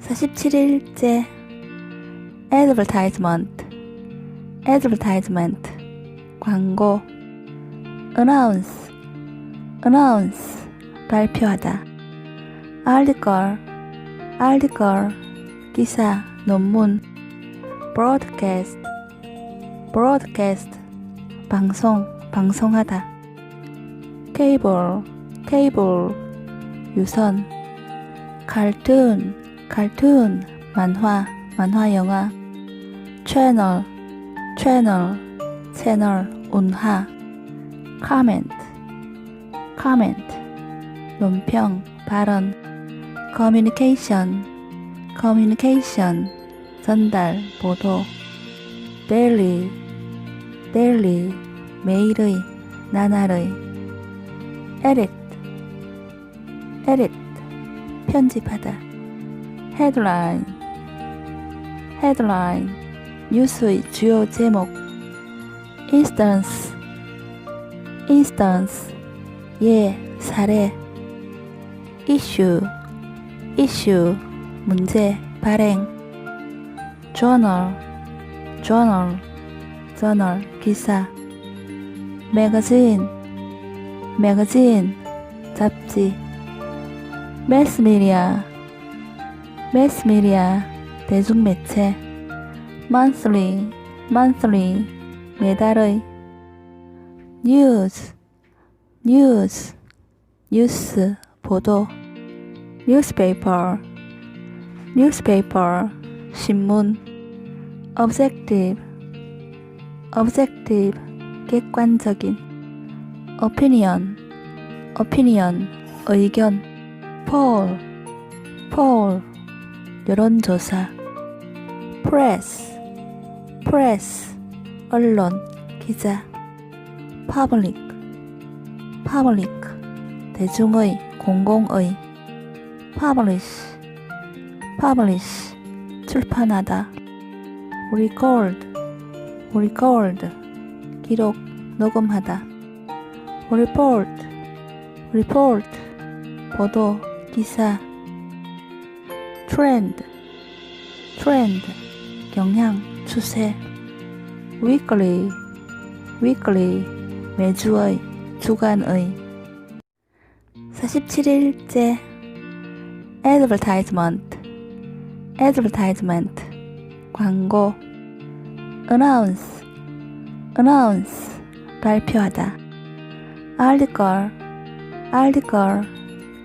47일째 advertisement advertisement 광고 announce announce 발표하다 article article 기사 논문 broadcast broadcast 방송 방송하다 cable cable 유선 cartoon cartoon 만화 만화 영화 채널 채널 채널 운하 comment comment 논평 발언 communication communication 전달 보도 daily daily 매일의 나날의 edit edit 편집하다 headline headline 뉴스의 주요 제목 instance instance 예 사례 issue issue 문제 발행 journal journal journal 기사 magazine magazine 잡지 mass media media 대중매체 monthly monthly 매달의 news news 뉴스 보도 newspaper newspaper 신문 objective objective 객관적인 opinion opinion 의견 poll poll 여론조사 press press 언론 기자 public public 대중의 공공의 publish publish 출판하다 record record 기록 녹음하다 report report 보도 기사 trend trend 경향 추세 weekly weekly 매주의 주간의 47일째 advertisement advertisement 광고 announce announce 발표하다 article article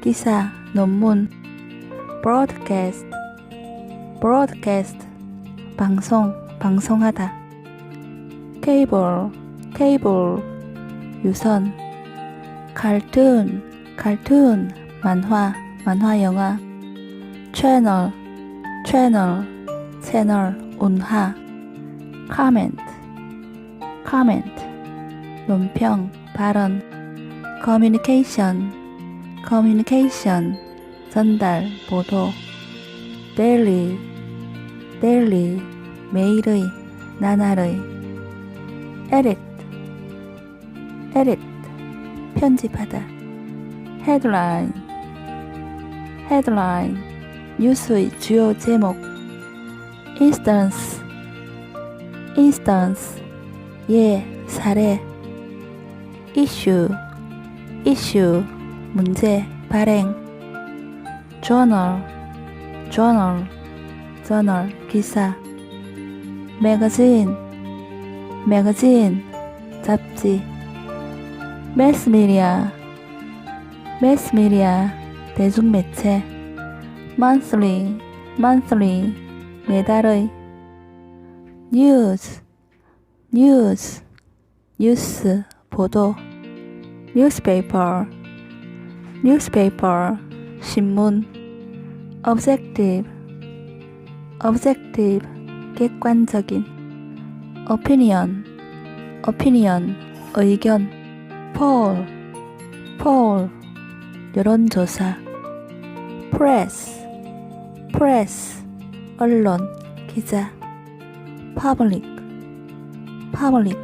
기사 논문 broadcast broadcast 방송 방송하다 cable cable 유선 cartoon cartoon 만화 만화 영화 채널 채널 채널 운하 comment comment 논평 발언 communication communication 전달 보도 daily daily 매일의 나날의 edit edit 편집하다 headline headline 뉴스의 주요 제목 instance instance 예 사례 issue issue 문제 발행 journal journal journal 기사 magazine magazine 잡지 mass media mass media 대중매체 monthly monthly 매달의 news news 뉴스 보도 newspaper newspaper 신문 objective objective 객관적인 opinion opinion 의견 poll poll 여론조사 press press 언론 기자 public public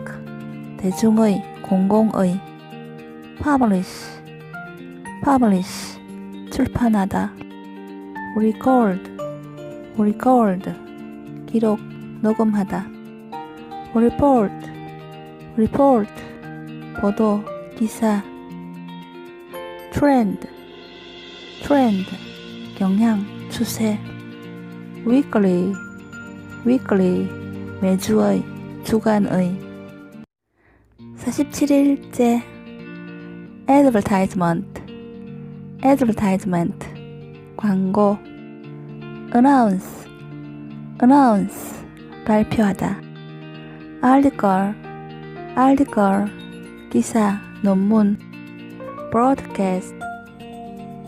대중의 공공의 publish publish 출판하다 record record 기록 녹음하다 report report 보도 기사 trend trend 경향 추세 weekly weekly 매주의 주간의 47일째 advertisement advertisement 광고 announce announce 발표하다 article article 기사 논문 broadcast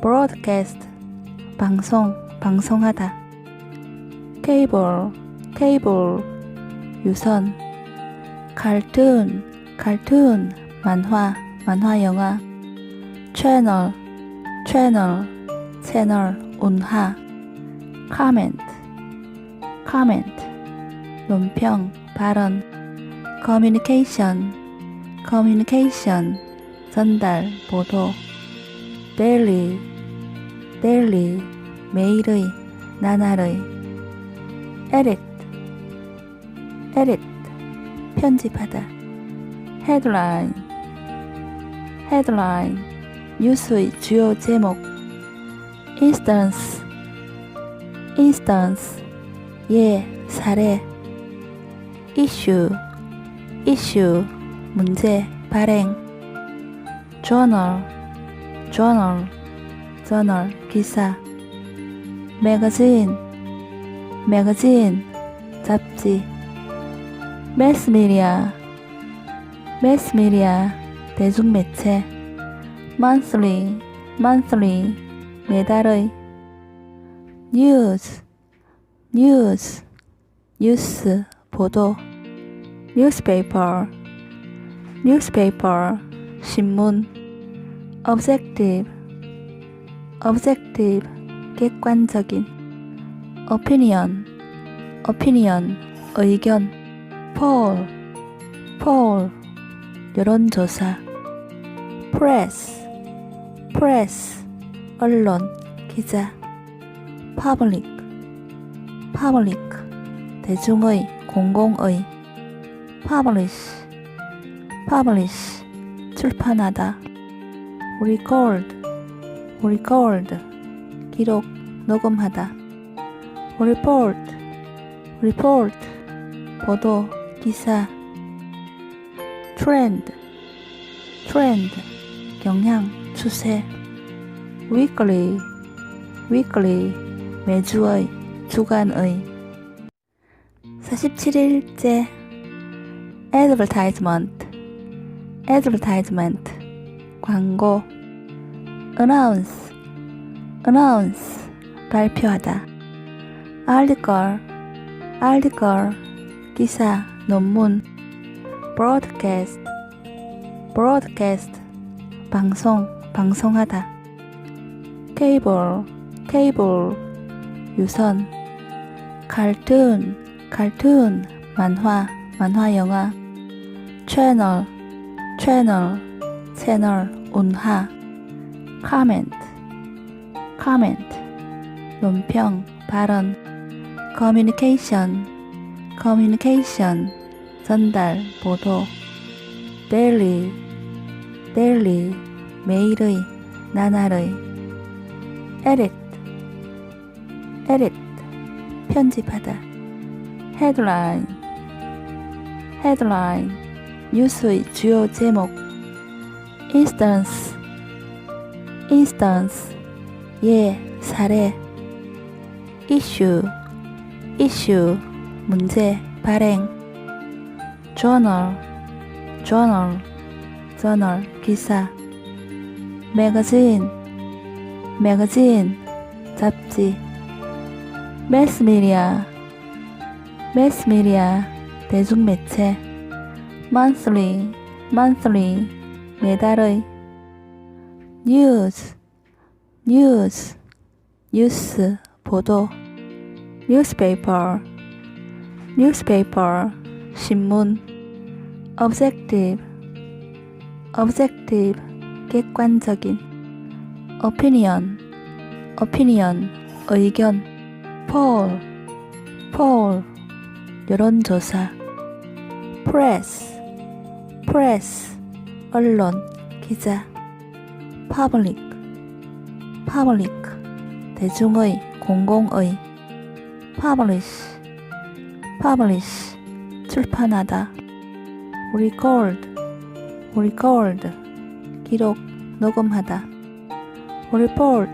broadcast 방송 방송하다 cable cable 유선 cartoon cartoon 만화 만화 영화 채널 채널 채널 운하 comment comment 논평 발언 communication communication 전달 보도 daily daily 매일의 나날의 edit edit 편집하다 headline headline 뉴스의 주요 제목 instance instance 예 사례 issue issue 문제 발행 journal journal journal 기사 magazine magazine 잡지 mass media mass media 대중매체 monthly monthly 매달의 news news 뉴스 보도 newspaper newspaper 신문 objective objective 객관적인 opinion opinion 의견 poll poll 여론조사 press press 언론 기자 public public 대중의 공공의 publish publish 출판하다 record record 기록 녹음하다 report report 보도 기사 trend trend 경향 추세 weekly weekly 매주의 주간의 47일째 advertisement advertisement 광고 announce announce 발표하다 article article 기사 논문 broadcast broadcast 방송 방송하다 cable cable 유선 cartoon cartoon 만화 만화 영화 채널 채널 채널 운하 comment comment 논평 발언 communication communication 전달 보도 daily daily 매일의 나날의 edit edit 편집하다 headline headline 뉴스의 주요 제목 instance instance 예 사례 issue issue 문제 발행 journal journal journal 기사 magazine magazine 잡지 mass media 대중매체 monthly monthly 매달의 news news 뉴스 보도 newspaper newspaper 신문 objective objective 객관적인 opinion opinion 의견 poll poll 여론조사 press press 언론 기자 public public 대중의 공공의 publish publish 출판하다 record record 기록 녹음하다 report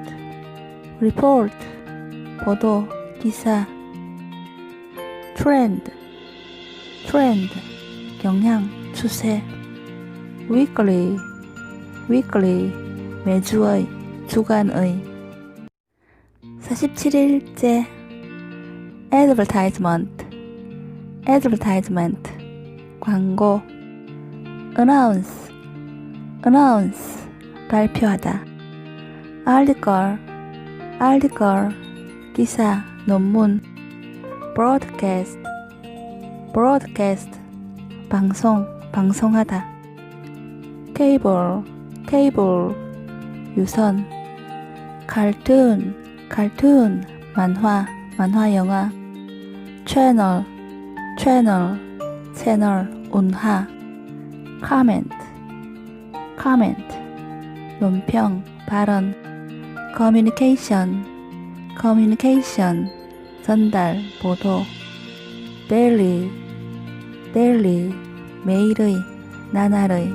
report 보도 기사 trend trend 경향 추세 weekly weekly 매주의 주간의 47일째 advertisement advertisement 광고 announce announce 발표하다 article article 기사 논문 broadcast broadcast 방송 방송하다 cable cable 유선 cartoon cartoon 만화 만화 영화 채널 채널 채널 운하 comment comment 논평 발언 communication communication 전달 보도 daily daily 매일의 나날의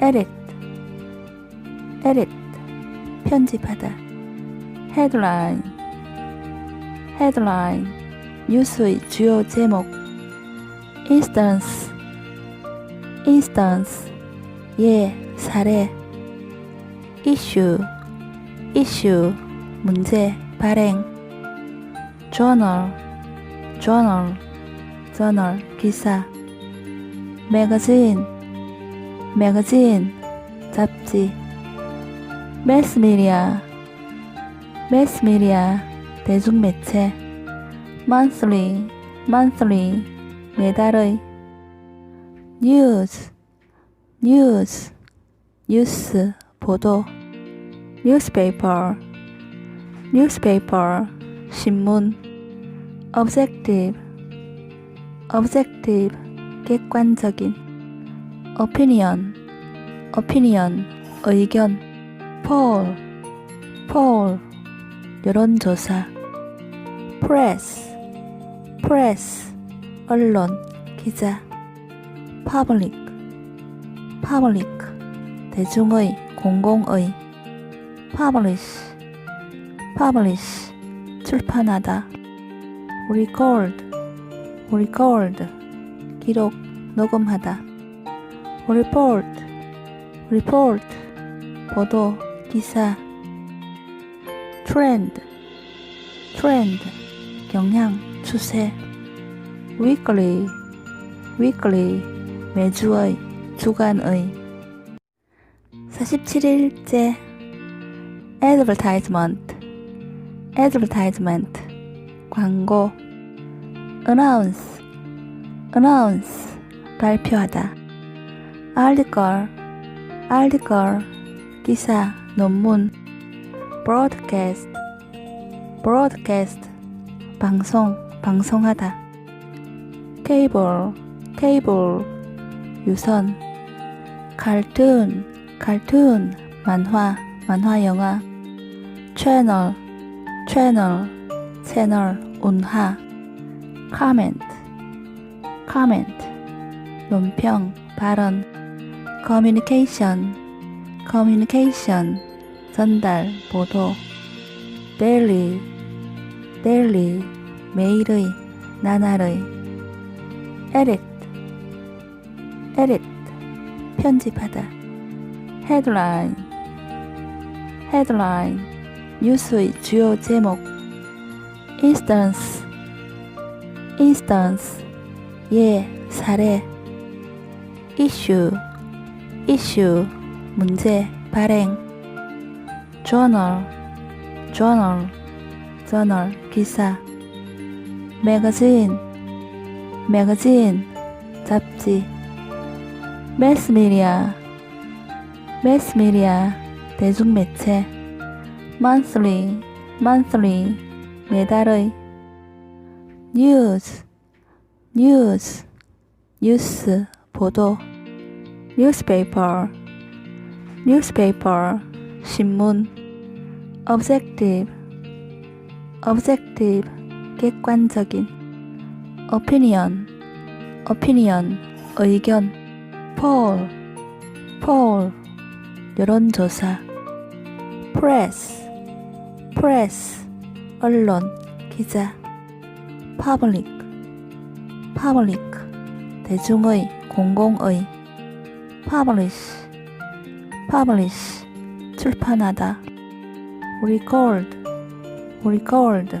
edit edit 편집하다 headline headline 뉴스의 주요 제목 instance instance 예 사례 issue issue 문제 발행 journal journal journal 기사 magazine magazine 잡지 mass media 대중매체 monthly 매달의 news news 뉴스 보도 newspaper newspaper 신문 objective objective 객관적인 opinion opinion 의견 poll poll 여론조사 press press 언론 기자 public public 대중의 공공의 publish publish 출판하다 record record 기록 녹음하다 report report 보도 기사 trend trend 경향 추세 weekly weekly 매주의 주간의 47일째 advertisement advertisement 광고 announce announce 발표하다 article article 기사 논문 broadcast broadcast 방송 방송하다 cable cable 유선 cartoon cartoon 만화 만화 영화 채널 채널 채널 운하 comment comment 논평 발언 communication communication 전달 보도 daily daily 매일의 나날의 edit edit 편집하다 headline headline 뉴스의 주요 제목 instance instance 예 사례 issue issue 문제 발행 journal journal journal 기사 magazine magazine 잡지 mass media 대중매체 monthly monthly 매달의 news, news, 뉴스, 보도, newspaper, newspaper, 신문, objective, objective, 객관적인, opinion, opinion, 의견, poll, poll, 여론조사, press, press, 언론, 기자, public, public, 대중의, 공공의, publish, publish, 출판하다, record, record,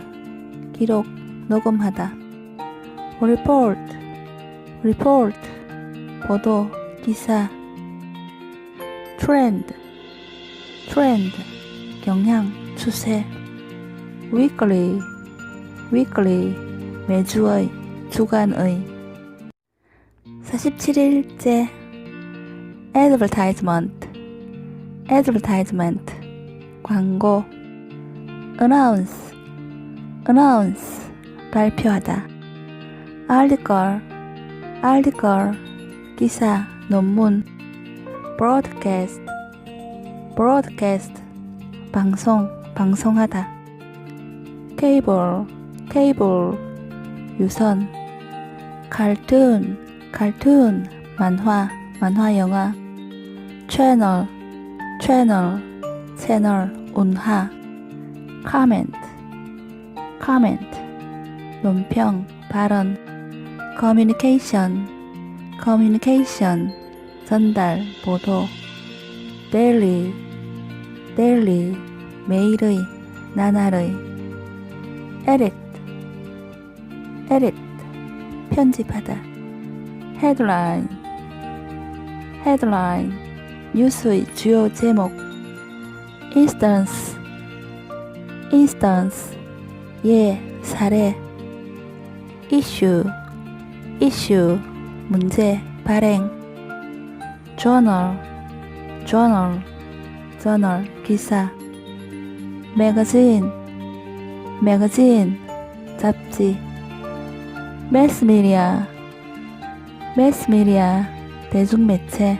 기록, 녹음하다, report, report, 보도, 기사, trend, trend, 경향, 추세, weekly, weekly, 매주의, 주간의, 47일째, advertisement, advertisement, 광고, announce, announce, 발표하다, article, article, 기사, 논문, broadcast, broadcast, 방송, 방송하다, cable, cable, 유선, cartoon, cartoon, 만화, 만화 영화, channel, channel, 채널, 운하, comment, comment, 논평, 발언, communication, communication, 전달, 보도, daily, daily, 매일의, 나날의, edit, edit, 편집하다, headline, headline, 뉴스의 주요 제목, instance, instance, 예, 사례, issue, issue, 문제, 발행, journal, journal, journal, 기사, magazine, magazine, 잡지, mass media, mass media, 대중매체,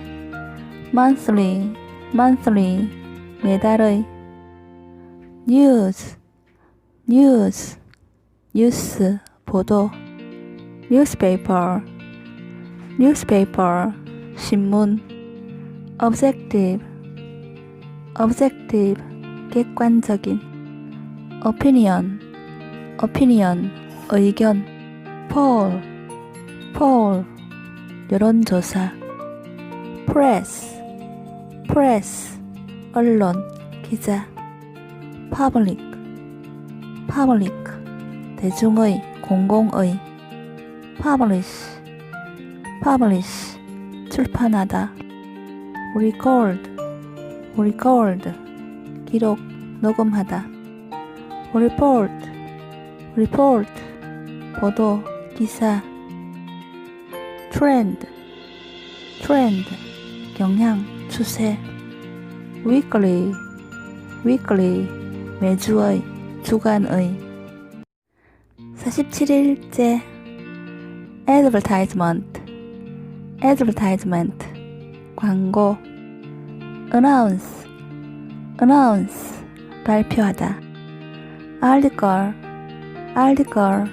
monthly, monthly, 매달의, news, news, 뉴스, 보도, newspaper, newspaper, 신문, objective, objective, 객관적인, opinion, opinion, 의견, poll, poll, 여론조사, press, press, 언론, 기자, public, public, 대중의, 공공의, publish, publish, 출판하다, record, record, 기록, 녹음하다, report, report, 보도, 기사, trend, trend, 경향, 추세, weekly, weekly, 매주의, 주간의, 47일째, advertisement, advertisement, 광고, announce, announce, 발표하다, article, article,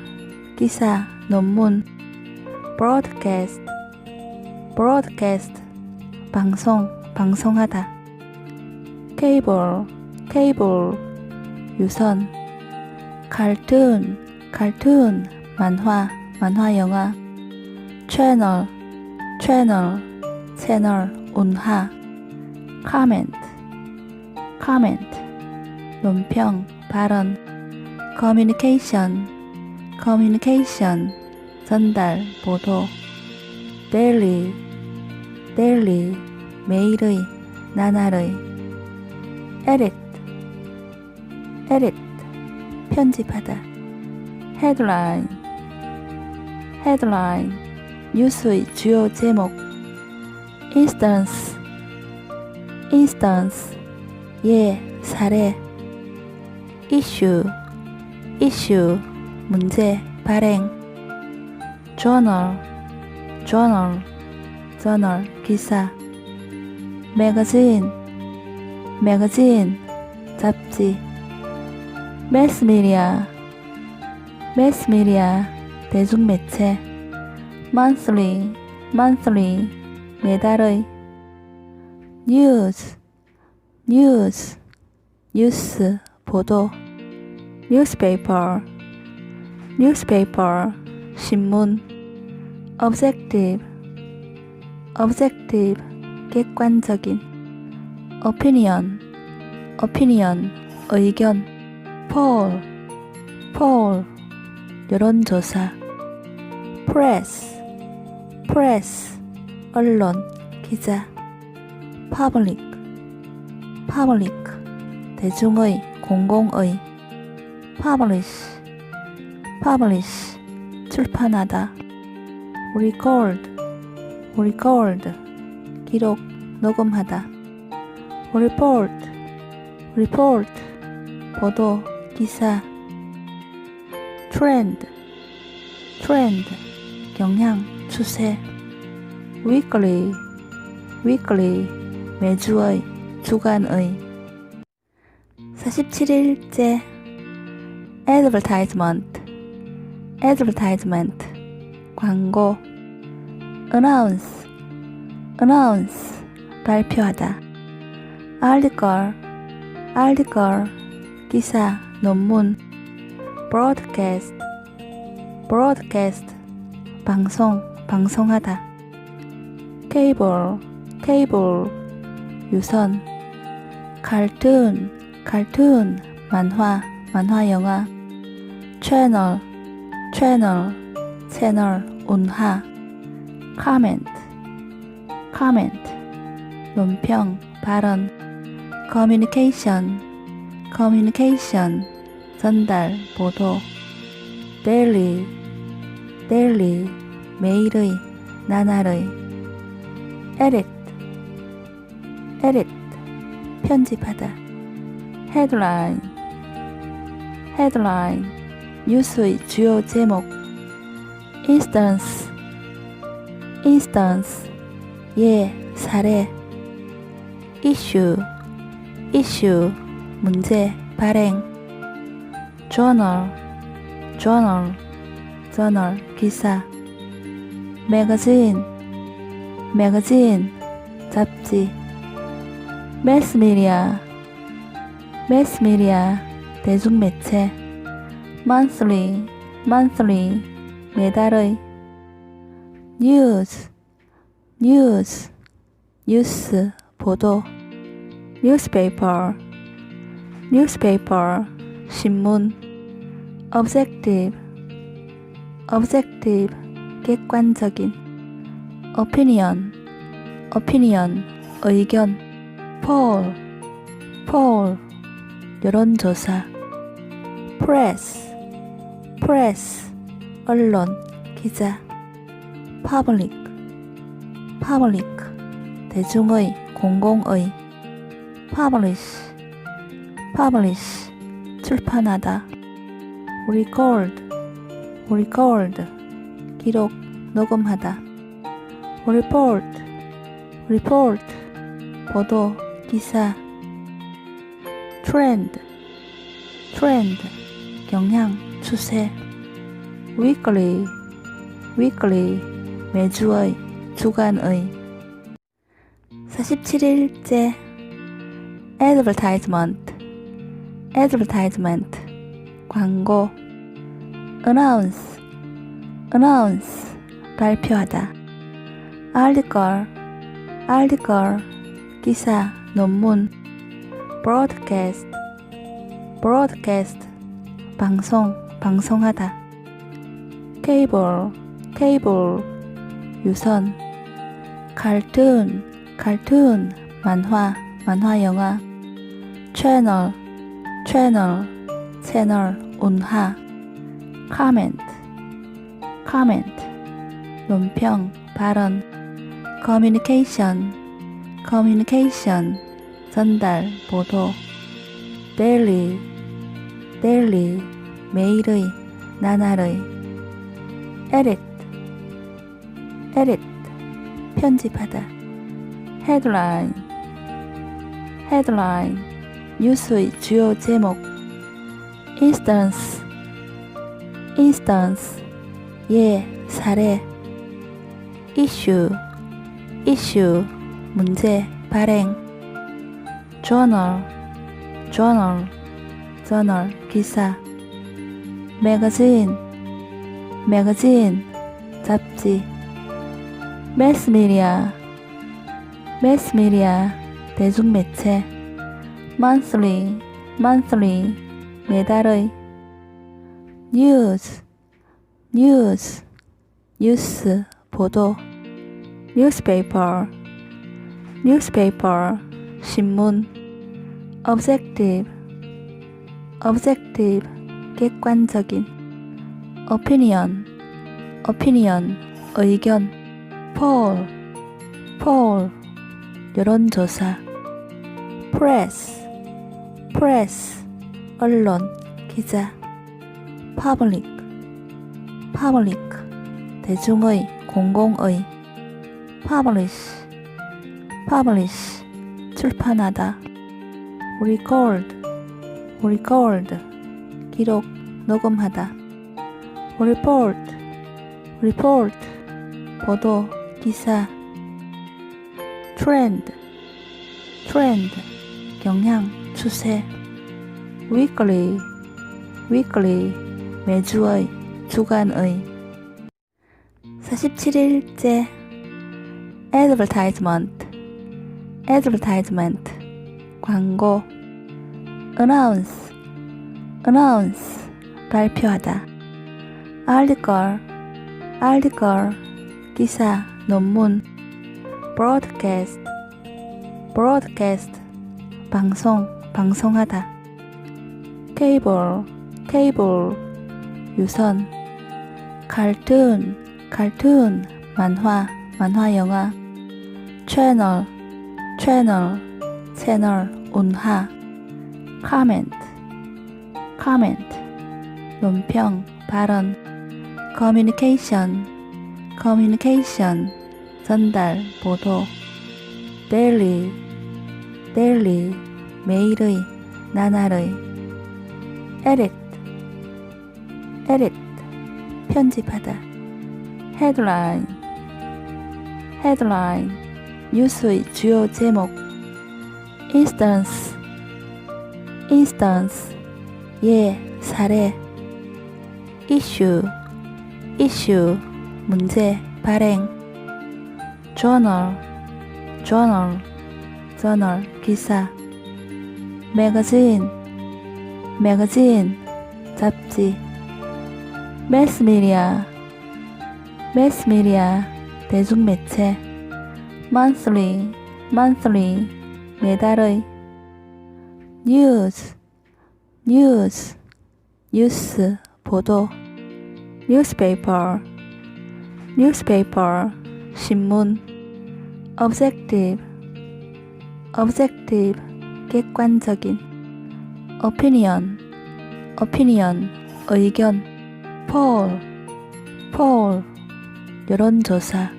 기사, 논문, broadcast, broadcast, 방송, 방송하다, cable, cable, 유선, cartoon, cartoon, 만화, 만화 영화, channel, channel, 채널, 운하, comment, comment, 논평, 발언, communication, communication, 전달, 보도, daily, daily, 매일의, 나날의, edit, edit, 편집하다, headline, headline, 뉴스의 주요 제목, instance, instance, 예, 사례, issue, issue, 문제, 발행 journal journal journal 기사 매거진 매거진 잡지 매스미디어 매스미디어 대중매체 monthly monthly 매달의 news news 뉴스 보도 newspaper newspaper 신문 objective objective 객관적인 opinion opinion 의견 poll poll 여론조사 press press 언론 기자 public public 대중의 공공의 publish publish 출판하다 record record 기록 녹음하다 report report 보도 기사 trend trend 경향 추세 weekly weekly 매주의 주간의 47일째 advertisement advertisement 광고 announce announce 발표하다 article article 기사 논문 broadcast broadcast 방송 방송하다 cable cable 유선 cartoon cartoon 만화 만화 영화 채널 채널 채널 운하 comment comment 논평 발언 communication communication 전달 보도 daily daily 매일의 나날의 edit edit 편집하다 headline headline 뉴스의 주요 제목 instance instance 예 사례 issue issue 문제 발행 journal journal journal 기사 magazine magazine 잡지 mass media 대중매체 monthly monthly 매달의 news news 뉴스 보도 newspaper newspaper 신문 objective objective 객관적인 opinion opinion 의견 poll poll 여론조사 press press 언론 기자 public public 대중의 공공의 publish publish 출판하다 record record 기록 녹음하다 report report 보도 기사 trend trend 경향 추세 weekly weekly 매주의 주간의 47일째 advertisement advertisement 광고 announce announce 발표하다 article article 기사 논문 broadcast broadcast 방송 방송하다 cable cable 유선 cartoon cartoon 만화 만화 영화 채널 채널 채널 운하 comment comment 논평 발언 communication communication 전달 보도 daily daily 매일의 나날의 edit edit 편집하다 headline headline 뉴스의 주요 제목 instance instance 예 사례 issue issue 문제 발행 journal journal journal 기사 magazine magazine 잡지 매스미디어 매스미디어 대중매체 monthly monthly 매달의 news news 뉴스 보도 newspaper newspaper 신문 objective objective 객관적인 opinion opinion 의견 poll poll 여론조사 press press 언론 기자 public public 대중의 공공의 publish publish 출판하다 record record 기록 녹음하다 report report 보도 기사 trend trend 경향 추세 weekly weekly 매주의 주간의 47일째 advertisement advertisement 광고 announce announce 발표하다 article article 기사 논문 broadcast broadcast 방송 방송하다 cable cable 유선 cartoon cartoon 만화 만화 영화 채널 채널 채널 운하 comment comment 논평 발언 communication communication 전달 보도 daily daily 매일의 나날의 edit edit 편집하다 headline headline 뉴스의 주요 제목 instance instance 예 사례 issue issue 문제 발행 journal journal journal 기사 magazine magazine 잡지 mass media mass media 대중매체 monthly monthly 매달의 news news 뉴스 보도 newspaper newspaper 신문 objective objective 객관적인 opinion opinion 의견 poll poll 여론조사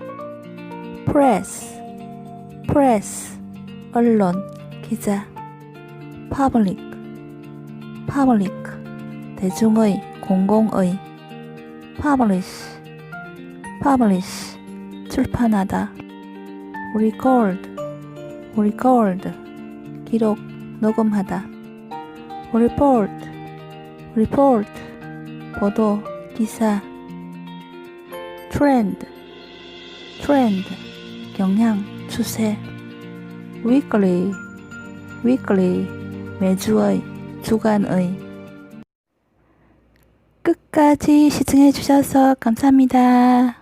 press press 언론 기자 public public 대중의 공공의 publish publish 출판하다 record record 기록 녹음하다 report report 보도 기사 trend trend 경향 추세 weekly weekly 매주의 주간의 끝까지 시청해 주셔서 감사합니다.